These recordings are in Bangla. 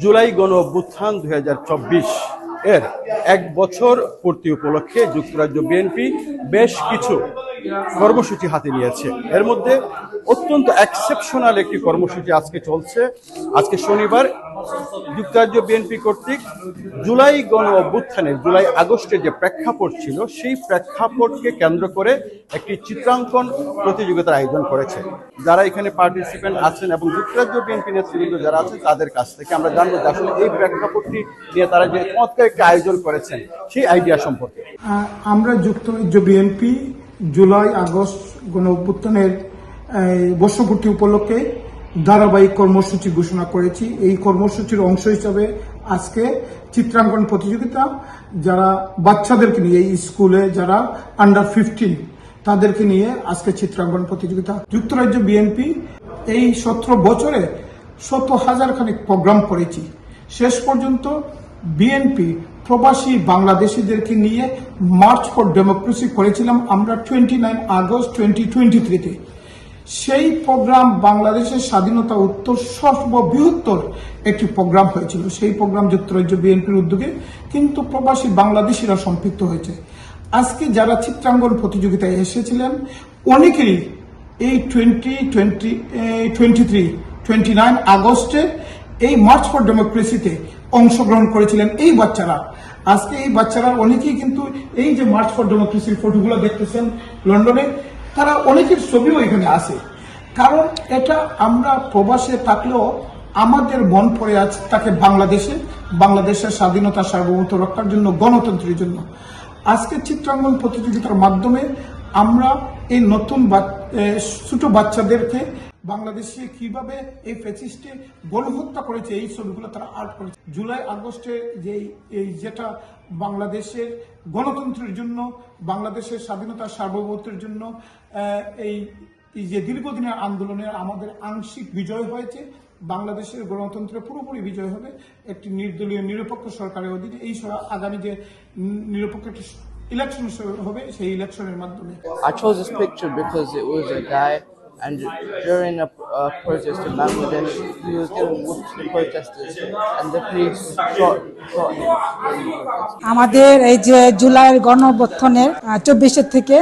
জুলাই গণ অভ্যুত্থান দু হাজার চব্বিশ এর এক বছর পূর্তি উপলক্ষে যুক্তরাজ্য বিএনপি বেশ কিছু কর্মসূচি হাতে নিয়েছে। এর মধ্যে অত্যন্ত এক্সেপশনাল একটি কর্মসূচি আজকে চলছে। আজকে শনিবার যুক্তরাজ্য বিএনপি কর্তৃক জুলাই গণ অভ্যুত্থানের জুলাই আগস্টের যে প্রেক্ষাপট ছিল, সেই প্রেক্ষাপটকে কেন্দ্র করে একটি চিত্রাঙ্কন প্রতিযোগিতার আয়োজন করেছে। যারা এখানে পার্টিসিপেন্ট আছেন এবং যুক্তরাজ্য বিএনপি নেতৃবৃন্দ যারা আছেন, তাদের কাছ থেকে আমরা জানব যে আসলে এই প্রেক্ষাপটটি নিয়ে তারা যে চমৎকার একটা আয়োজন করেছেন, সেই আইডিয়া সম্পর্কে। আমরা যুক্তরাজ্য বিএনপি জুলাই, আগস্ট গণ অভ্যুত্থানের বর্ষপূর্তি উপলক্ষে ধারাবাহিক কর্মসূচি ঘোষণা করেছি। এই কর্মসূচির অংশ হিসাবে আজকে চিত্রাঙ্কন প্রতিযোগিতা, যারা বাচ্চাদেরকে নিয়ে, এই স্কুলে যারা আন্ডার ফিফটিন তাদেরকে নিয়ে আজকে চিত্রাঙ্কন প্রতিযোগিতা। যুক্তরাজ্য বিএনপি এই সতেরো বছরে শত হাজার খানিক প্রোগ্রাম করেছি। শেষ পর্যন্ত বিএনপি প্রবাসী বাংলাদেশিদেরকে নিয়ে মার্চ ফর ডেমোক্রেসি করেছিলাম আমরা twenty nine August twenty twenty থ্রিতে সেই প্রোগ্রাম বাংলাদেশের স্বাধীনতা উত্তর সর্ববৃহত্তর একটি প্রোগ্রাম হয়েছিল। সেই প্রোগ্রাম যুক্তরাজ্য বিএনপির উদ্যোগে কিন্তু প্রবাসী বাংলাদেশিরা সম্পৃক্ত হয়েছে। আজকে যারা চিত্রাঙ্গন প্রতিযোগিতায় এসেছিলেন, অনেকেরই এই twenty twenty twenty three twenty nine আগস্টে এই মার্চ ফর ডেমোক্রেসিতে অংশগ্রহণ করেছিলেন এই বাচ্চারা। আজকে এই বাচ্চারা অনেকেই কিন্তু এই যে মার্চ ফর ডেমোক্রেসির ফটোগুলো দেখতেছেন লন্ডনে তারা অনেকের ছবিও এখানে আছে। কারণ এটা আমরা প্রবাসে থাকলেও আমাদের মন পড়ে আছে তাকে বাংলাদেশে, বাংলাদেশের স্বাধীনতা সার্বভৌমত্ব রক্ষার জন্য, গণতন্ত্রের জন্য। আজকে চিত্রাঙ্গন প্রতিযোগিতার মাধ্যমে আমরা এই নতুন ছোট বাচ্চাদেরকে বাংলাদেশে কীভাবে এই ফেসিস্টে গণহত্যা করেছে, এই ছবিগুলো তারা আর্ট করেছে। জুলাই, আগস্টে যে এই যেটা বাংলাদেশের গণতন্ত্রের জন্য, বাংলাদেশের স্বাধীনতা সার্বভৌমত্বের জন্য এই যে দীর্ঘদিনের আন্দোলনের আমাদের আংশিক বিজয় হয়েছে, বাংলাদেশের গণতন্ত্রের পুরোপুরি বিজয় হবে একটি নির্দলীয়, নিরপেক্ষ সরকারের অধীনে। এই আগামী যে নিরপেক্ষ একটি ইলেকশন হবে, সেই ইলেকশনের মাধ্যমে। I and during a uh, protest in Bangladesh, he was whooped to the protesters, and the police shot, shot him. আমাদের এই যে জুলাইয়ের গণঅভ্যুত্থানের চব্বিশের থেকে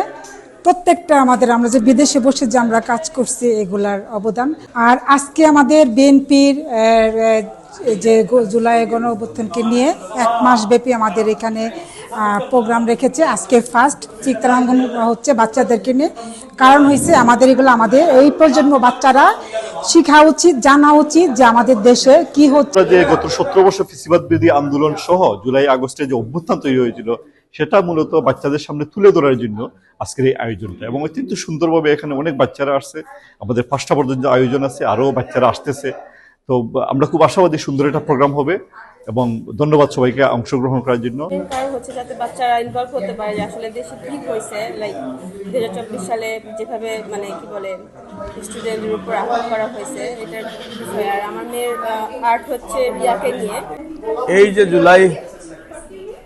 প্রত্যেকটা আমাদের আমরা যে বিদেশে বসে যে আমরা কাজ করছি এগুলার অবদান আর আজকে আমাদের বিএনপির যে জুলাই গণ নিয়ে এক মাস ব্যাপী আমাদের এখানে প্রোগ্রাম রেখেছে আজকে ফার্স্ট চিত্রাঙ্কন হচ্ছে বাচ্চাদেরকে নিয়ে। কারণ হয়েছে আমাদের এগুলো আমাদের, এই প্রজন্ম বাচ্চারা শেখা উচিত, জানা উচিত যে আমাদের দেশে কি হচ্ছে। যে গত সতেরো বছর ফিসিবাদ বিরোধী আন্দোলন সহ জুলাই, আগস্টে যে অভ্যুত্থান তৈরি হয়েছিল, সেটা মূলত বাচ্চাদের সামনে তুলে ধরার জন্য আজকের এই আয়োজনটা। এবং অত্যন্ত সুন্দরভাবে এখানে অনেক বাচ্চারা আসছে। আমাদের পাঁচটা পর্যন্ত আয়োজন আছে, আরও বাচ্চারা আসতেছে। তো আমরা খুব আশাবাদী সুন্দর একটা প্রোগ্রাম হবে। এবং ধন্যবাদ সবাইকে অংশগ্রহণ করার জন্য। কারণ হচ্ছে যাতে বাচ্চারা ইনভলভ হতে পারে আসলে দেশে কি হয়েছে লাইক দু হাজার চব্বিশ সালে যেভাবে মানে কি বলে স্টুডেন্টের উপর আঘাত করা হয়েছে এটার বিষয়ে। আর আমার মেয়ের আর্ট হচ্ছে বিয়াকে নিয়ে। এই যে জুলাই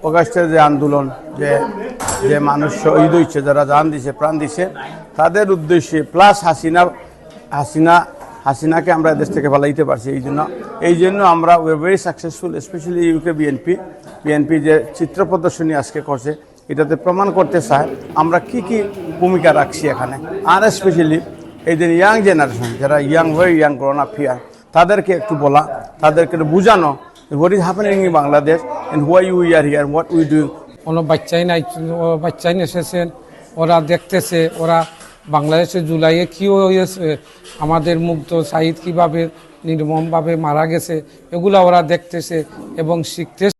অগাস্টের যে আন্দোলন যে যে মানুষ শহীদ হয়েছে যারা জান দিছে প্রাণ দিছে তাদের উদ্দেশ্যে প্লাস হাসিনা হাসিনা হাসিনাকে আমরা দেশ থেকে ফেলাইতে পারছি, এই জন্য এই জন্য আমরা we very successful specially UK BNP BNP যে চিত্র প্রদর্শনী আজকে করছে, এটাতে প্রমাণ করতে চায়, আমরা কি কি ভূমিকা রাখছি এখানে। আর স্পেশালি এই যে ইয়াং জেনারেশন যারা ইয়াং হয়ে ইয়াং করোনা ফিয়ার তাদেরকে একটু বলা, তাদেরকে বোঝানো what is happening in Bangladesh and why you are here what we doing কোনো বাচ্চাই নাই বাচ্চাই এসেছেন ওরা দেখতেছে, ওরা বাংলাদেশে জুলাইয়ে কী হয়েছে? আমাদের মুগ্ধ সাহিদ কীভাবে, নির্মমভাবে মারা গেছে? এগুলো ওরা দেখতেছে এবং শিখতেছে।